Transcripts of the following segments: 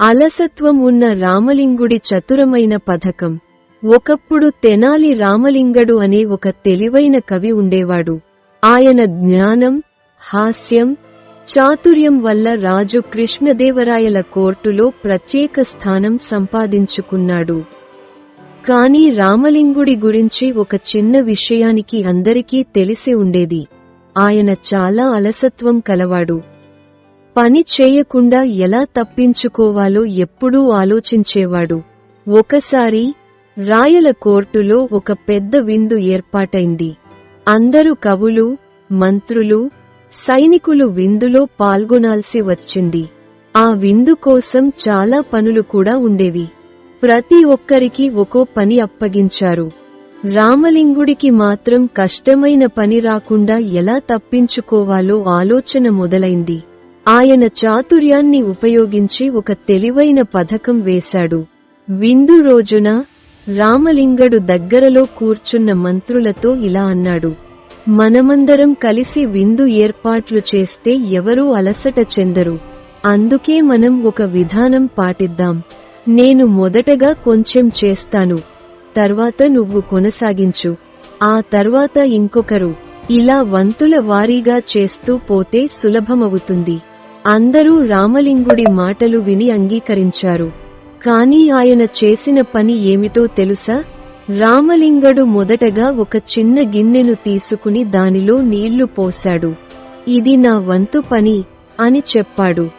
అలసత్వం ఉన్న రామలింగుడి చతురమైన పథకం. ఒకప్పుడు తెనాలి రామలింగడు అనే ఒక తెలివైన కవి ఉండేవాడు. ఆయన జ్ఞానం హాస్యం చాతుర్యం వల్ల రాజు కృష్ణదేవరాయల కోర్టులో ప్రత్యేక స్థానం సంపాదించుకున్నాడు. కాని రామలింగుడి గురించి ఒక చిన్న విషయానికి అందరికీ తెలిసి ఉండేది. ఆయన చాలా అలసత్వం కలవాడు. పని చేయకుండా ఎలా తప్పించుకోవాలో ఎప్పుడూ ఆలోచించేవాడు. ఒకసారి రాయల కోర్టులో ఒక పెద్ద విందు ఏర్పాటైంది. అందరూ కవులు మంత్రులు సైనికులు విందులో పాల్గొనాల్సి వచ్చింది. ఆ విందు కోసం చాలా పనులు కూడా ఉండేవి. ప్రతి ఒక్కరికి ఒక్కో పని అప్పగించారు. రామలింగుడికి మాత్రం కష్టమైన పని రాకుండా ఎలా తప్పించుకోవాలో ఆలోచన మొదలైంది. ఆయన చాతుర్యాన్ని ఉపయోగించి ఒక తెలివైన పథకం వేశాడు. విందు రోజున రామలింగడు దగ్గరలో కూర్చున్న మంత్రులతో ఇలా అన్నాడు. మనమందరం కలిసి విందు ఏర్పాట్లు చేస్తే ఎవరూ అలసట చెందరు. అందుకే మనం ఒక విధానం పాటిద్దాం. నేను మొదటగా కొంచెం చేస్తాను. తర్వాత నువ్వు కొనసాగించు. ఆ తర్వాత ఇంకొకరు. ఇలా వంతుల వారీగా చేస్తూ పోతే సులభమవుతుంది. అందరూ రామలింగుడి మాటలు విని అంగీకరించారు. కాని ఆయన చేసిన పని ఏమిటో తెలుసా? రామలింగడు మొదటగా ఒక చిన్న గిన్నెను తీసుకుని దానిలో నీళ్ళు పోశాడు. ఇది నా వంతు పని అని చెప్పాడు.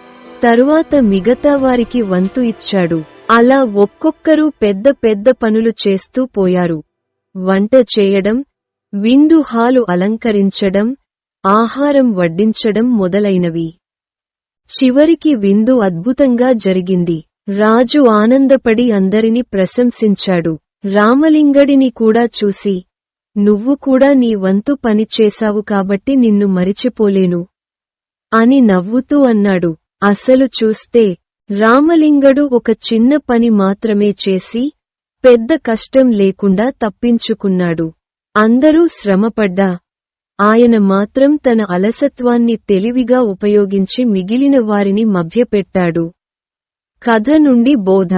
తరువాత మిగతా వారికి వంతు ఇచ్చాడు. అలా ఒక్కొక్కరు పెద్ద పెద్ద పనులు చేస్తూ పోయారు. వంట చేయడం విందు హాలు అలంకరించడం ఆహారం వడ్డించడం మొదలైనవి. చివరికి విందు అద్భుతంగా జరిగింది. రాజు ఆనందపడి అందరిని ప్రశంసించాడు. రామలింగడిని కూడా చూసి నువ్వు కూడా నీ వంతు పని చేశావు కాబట్టి నిన్ను మరిచిపోలేను అని నవ్వుతూ అన్నాడు. అసలు చూస్తే రామలింగడు ఒక చిన్న పని మాత్రమే చేసి పెద్ద కష్టం లేకుండా తప్పించుకున్నాడు. అందరూ శ్రమపడ్డా ఆయన మాత్రం తన అలసత్వాన్ని తెలివిగా ఉపయోగించి మిగిలిన వారిని మభ్యపెట్టాడు. కథ నుండి బోధ.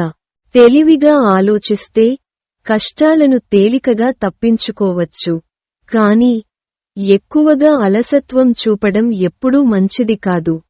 తెలివిగా ఆలోచిస్తే కష్టాలను తేలికగా తప్పించుకోవచ్చు. కాని ఎక్కువగా అలసత్వం చూపడం ఎప్పుడూ మంచిది కాదు.